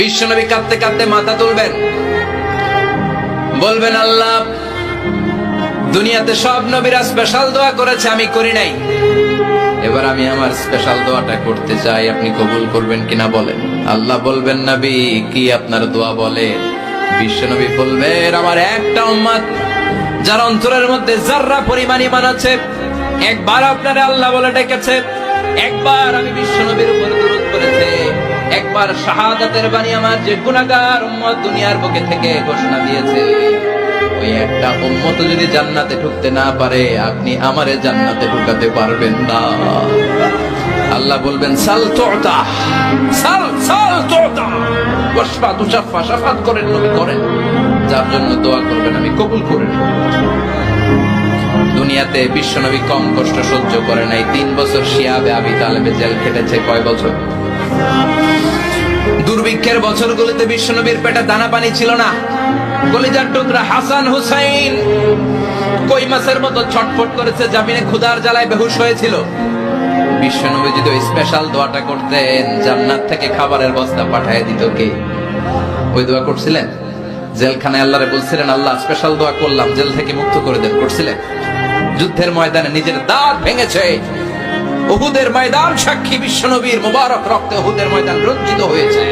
বিশ্বনবী কাঁদতে কাঁদতে মাথা তুলবেন। বলবেন, আল্লাহ, দুনিয়াতে সব নবীরা স্পেশাল দোয়া করেছে, আমি করি নাই। এবার আমি আমার স্পেশাল দোয়াটা করতে চাই, আপনি কবুল করবেন কিনা বলেন? আল্লাহ বলবেন, নবী, কি আপনার দোয়া বলে? বিশ্বনবী বলবেন, আমার একটা উম্মাদ যার অন্তরের মধ্যে যার্রা পরিমাণ ইমান আছে, একবার আপনারে আল্লাহ বলে ডেকেছে, একবার আমি বিশ্বনবীর উপর দূরত করেছে একবার শাহাদাতের বাণী আমার যে গুণাগার উম্মত দুনিয়ার বুকে থেকে ঘোষণা দিয়েছে। ওই একটা উম্মত যদি জান্নাতে ঢুকতে না পারে, আপনি আমারে জান্নাতে ঢুকাতে পারবেন না। আল্লাহ বলবেন, সাল তোতা, সাল সাল তোতা। ওয়াসফা তুষাফা শাফাত করেন, নবী করেন। যার জন্য দোয়া করবেন, আমি কবুল করে নেব। দুনিয়াতে বিশ্বনবী কম কষ্ট সহ্য করে নাই। তিন বছর শিয়াবে আবি তালেবে জেল খেটেছে কয় বছর? দুর্ভিক্ষের বছরগুলোতে বিশ্বনবীর পেটে দানা পানি ছিল না। কলিজার টুকরা হাসান হুসাইন কই মাছের মতো ছটফট করেছে, জামিনে ক্ষুধার জ্বালায় বেহুশ হয়েছিল। বিশ্বনবী যদি ওই স্পেশাল দোয়াটা করতেন, জান্নাত থেকে খাবারের বস্তা পাঠিয়ে দিত কে? ওই দোয়া করছিলেন? জেলখানায় আল্লাহরে বলছিলেন, আল্লাহ স্পেশাল দোয়া করলাম, জেল থেকে মুক্ত করে দেন। করছিলেন? যুদ্ধের ময়দানে নিজের দাঁত ভেঙেছে। উহুদের ময়দান সাক্ষী বিশ্বনবীর মোবারক রক্তে ওহুদের ময়দান রঞ্জিত হয়েছে।